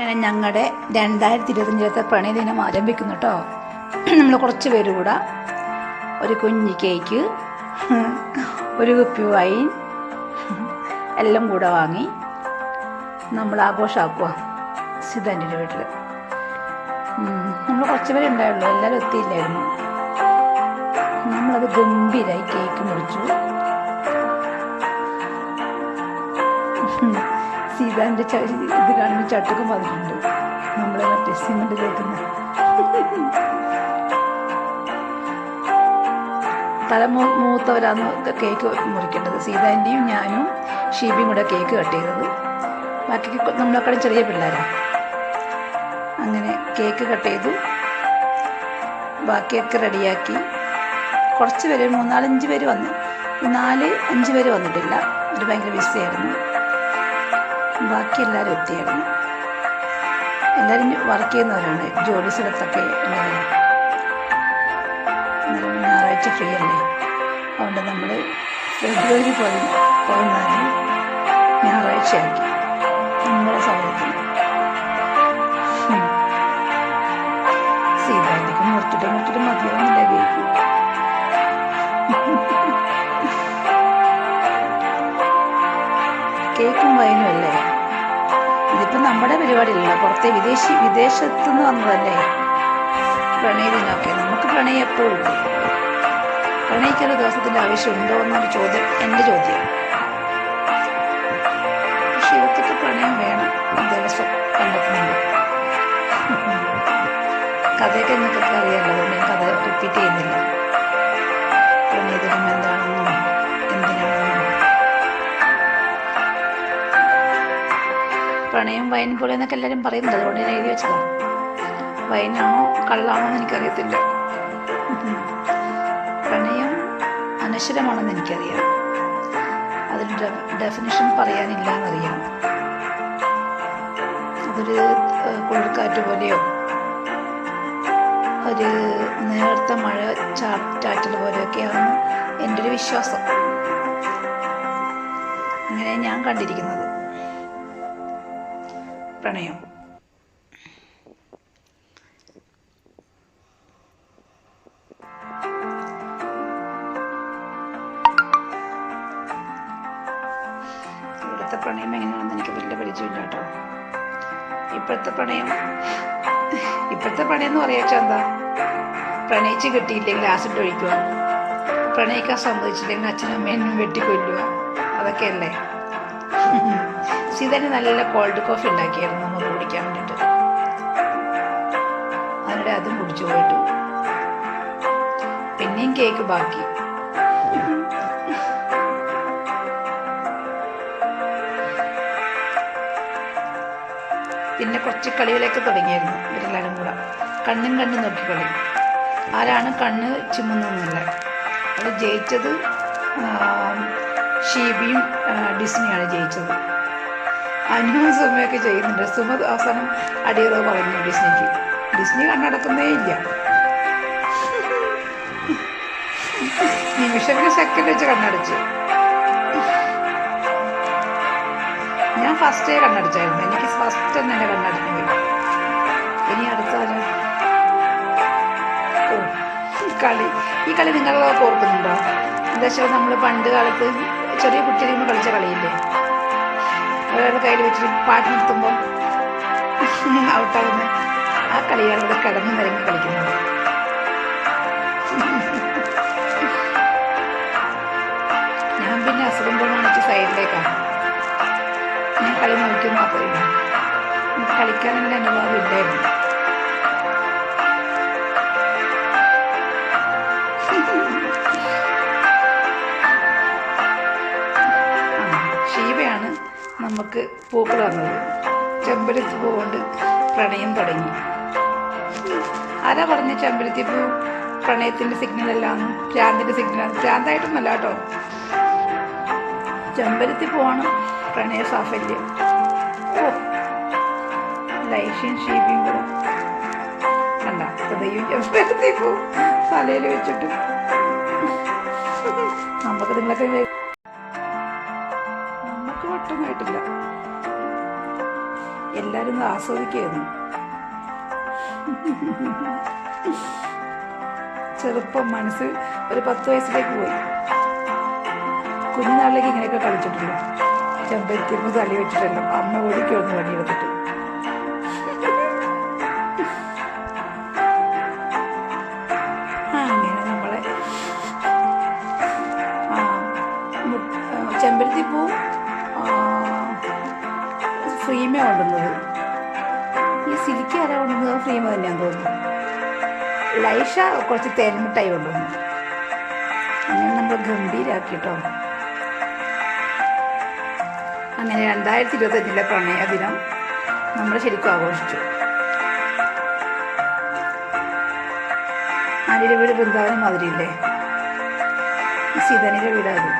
അങ്ങനെ ഞങ്ങളുടെ രണ്ടായിരത്തി ഇരുപത്തഞ്ചിലത്തെ പ്രണയദിനം ആരംഭിക്കുന്നു കേട്ടോ നമ്മൾ കുറച്ച് പേര് കൂടെ. ഒരു കുഞ്ഞി കേക്ക് ഒരു കുപ്പി വൈൻ എല്ലാം കൂടെ വാങ്ങി നമ്മൾ ആഘോഷമാക്കുക സിദ്ധാന്റെ വീട്ടിൽ നമ്മൾ കുറച്ച് പേര് ഉണ്ടായുള്ളൂ. എല്ലാവരും എത്തിയില്ലായിരുന്നു. നമ്മളത് ഗംഭീരമായി കേക്ക് മുറിച്ചു. സീതാന്റെ ച ഇത് കാണുമ്പോൾ ചട്ടുക്കും വന്നിട്ടുണ്ട് നമ്മളെ മറ്റേ സിമെന്റ് തേക്കുന്ന. തല മൂത്തവരാന്ന് കേക്ക് മുറിക്കേണ്ടത് സീതാന്റെയും ഞാനും ഷീബിയും കൂടെ കേക്ക് കട്ട് ചെയ്തത്. ബാക്കി നമ്മളെക്കാളും ചെറിയ പിള്ളേരാണ് അങ്ങനെ കേക്ക് കട്ട് ചെയ്തു. ബാക്കിയൊക്കെ റെഡിയാക്കി. കുറച്ച് പേര് മൂന്നാലഞ്ച് പേര് വന്നു നാല് അഞ്ച് പേര് വന്നിട്ടില്ല. ഒരു ഭയങ്കര ബിസിയായിരുന്നു ബാക്കി എല്ലാവരും എത്തിയായിരുന്നു എല്ലാവരും വർക്ക് ചെയ്യുന്നവരാണ്. ജോലി സ്ഥലത്തൊക്കെ ഞായറാഴ്ച ഫ്രീ അല്ലേ? അതുകൊണ്ട് നമ്മൾ ഫെബ്രുവരി പോയി പതിനാല് ഞായറാഴ്ചയാക്കി. നമ്മുടെ സൗകര്യത്തിൽ സീതാന്റിക്ക് മുറിച്ചിട്ട് മുറിച്ചിട്ട് മതിയാവുന്നില്ല കേൾക്കും കേക്കും വൈനും അല്ലേ? ഇതിപ്പോൾ നമ്മുടെ പരിപാടിയിലല്ല പുറത്തെ വിദേശി വിദേശത്തു നിന്ന് വന്നതല്ലേ? പ്രണയത്തിനൊക്കെ നമുക്ക് പ്രണയം എപ്പോഴും ഉണ്ട്. പ്രണയിക്കൊരു ദിവസത്തിന്റെ ആവശ്യമുണ്ടോ എന്നൊരു ചോദ്യം എന്റെ ചോദ്യം. പക്ഷെ ഇവർക്കൊക്കെ പ്രണയം വേണം ദിവസം കണ്ടെത്തുന്നുണ്ട്. കഥയൊക്കെ നിങ്ങൾക്കൊക്കെ അറിയാമല്ലോ ഞാൻ കഥ റിപ്പീറ്റ് ചെയ്യുന്നില്ല. പ്രണയം വൈൻ പോലെ എന്നൊക്കെ എല്ലാവരും പറയുന്നുണ്ട്. അതുകൊണ്ട് ഞാൻ എഴുതി വെച്ചതാണ് വൈനാണോ കള്ളാണോ എനിക്കറിയത്തില്ല. പ്രണയം അനശ്വരമാണെന്ന് എനിക്കറിയാം. അതിന് ഡെഫിനിഷൻ പറയാനില്ല എന്നറിയാം അതൊരു കുളിർക്കാറ്റ് പോലെയോ? ഒരു നേർത്ത മഴ ചാ ചാറ്റൽ പോലെയൊക്കെയാണ് എന്റെ ഒരു വിശ്വാസം. അങ്ങനെ ഞാൻ കണ്ടിരിക്കുന്നത്. പ്രണയം. ഇവിടുത്തെ പ്രണയം എങ്ങനെയാണെന്ന് എനിക്ക് വലിയ പരിചയമില്ല കേട്ടോ. ഇപ്പോഴത്തെ പ്രണയം ഇപ്പോഴത്തെ പ്രണയം എന്ന് പറയാച്ചാ എന്താ? പ്രണയിച്ച് കിട്ടിയില്ലെങ്കിൽ ആസിഡ് ഒഴിക്കുക. പ്രണയിക്കാൻ സമ്മതിച്ചില്ലെങ്കിൽ അച്ഛനും അമ്മേനും വെട്ടിക്കൊല്ലുക. അതൊക്കെയല്ലേ? സീതന് നല്ല കോൾഡ് കോഫി ഉണ്ടാക്കിയായിരുന്നു നമ്മൾ കുടിക്കാൻ വേണ്ടിയിട്ട് അതിനിടെ അതും കുടിച്ചു പോയിട്ടു. പിന്നെയും കേക്ക് ബാക്കി. പിന്നെ കുറച്ച് കളികളൊക്കെ തുടങ്ങിയായിരുന്നു ഇവരെല്ലാവരും കൂടെ. കണ്ണും കണ്ണും നോക്കി കളി. ആരാണ് കണ്ണ് ചുമന്നൊന്നുമില്ല. അത് ജയിച്ചത് ഷീബിയും ഡിസ്നിയാണ് ജയിച്ചത്. അനുവും സുമയൊക്കെ ചെയ്യുന്നുണ്ട്. സുമ അവസാനം അടിയറോ പറഞ്ഞു ഡിസ്നിക്ക്. ഡിസ്നി കണ്ണടക്കുന്നേ ഇല്ല നിമിഷത്തിന് സെക്കൻഡ് വെച്ച് കണ്ണടച്ചു. ഞാൻ ഫസ്റ്റേ കണ്ണടിച്ചായിരുന്നു. എനിക്ക് ഫസ്റ്റ് തന്നെ എന്റെ കണ്ണടിഞ്ഞെങ്കിൽ ഇനി അടുത്ത ആരാ? ഓ ഈ കളി. ഈ കളി നിങ്ങളൊക്കെ ഓർക്കുന്നുണ്ടോ? എന്താ വെച്ചാൽ നമ്മൾ പണ്ട് കാലത്ത് ചെറിയ കുട്ടികളിൽ കളിച്ച കളിയില്ലേ? ഒരാളുടെ കയ്യിൽ വെച്ചിട്ട് പാട്ട് നിർത്തുമ്പോൾ ഔട്ടാവുന്ന ആ കളിയാണ് ഇവിടെ കിടന്ന് നിരങ്ങി കളിക്കുന്നത് ഞാൻ പിന്നെ അസുഖം കാണിച്ച് സൈഡിലേക്കാണ് ഞാൻ കളി നോക്കി മാത്രമേ കളിക്കാനുള്ള അനുഭവം ഇല്ലായിരുന്നു. നമുക്ക് പൂക്കൾ വന്നത്. ചെമ്പരത്തി പൂ കൊണ്ട് പ്രണയം തുടങ്ങി. ആരാ പറഞ്ഞ ചെമ്പരത്തി പൂ പ്രണയത്തിന്റെ സിഗ്നൽ അല്ലാന്ന് ഭ്രാന്തിന്റെ സിഗ്നൽ ഭ്രാന്തായിട്ടൊന്നല്ല കേട്ടോ. ചെമ്പരത്തി പൂവാണ് പ്രണയ സാഫല്യം. ലൈഷ്യൻ കൂടെ. കണ്ട? ഹൃദയം ചെമ്പരത്തി പൂ തലയിൽ വെച്ചിട്ട്. നമുക്ക് നിങ്ങളൊക്കെ ഒട്ടും കേട്ടില്ല. എല്ലാവരും ഒന്ന് ആസ്വദിക്കുകയായിരുന്നു ചെറുപ്പം മനസ്സ് ഒരു പത്ത് വയസ്സിലേക്ക് പോയി. കുഞ്ഞുനാളിലേക്ക് ഇങ്ങനെയൊക്കെ കളിച്ചിട്ടുള്ളൂ ചെമ്പരത്തിപ്പ് തള്ളി വെച്ചിട്ടല്ലോ അമ്മ ഓടിക്കൊന്ന് പണിയെടുത്തിട്ട്. അങ്ങനെ നമ്മളെ ആ, ആ, ചെമ്പരത്തിപ്പൂ ഫ്രീമ കൊണ്ടുവന്നത് ഈ സിലിക്ക് ആരാ കൊണ്ടുവന്നത്? ഫ്രീമ തന്നെയാന്ന് തോന്നുന്നു. ലൈഷ കുറച്ച് തേൻമിട്ടായി കൊണ്ടുവന്നു. അങ്ങനെ നമ്മൾ ഗംഭീരാക്കി കേട്ടോ അങ്ങനെ രണ്ടായിരത്തി ഇരുപത്തഞ്ചിലെ പ്രണയ ദിനം നമ്മൾ ശരിക്കും ആഘോഷിച്ചു. ആരുടെ വീട് വൃന്ദാവനം മാതിരിയില്ലേ സീതനിലെ വീടാണ്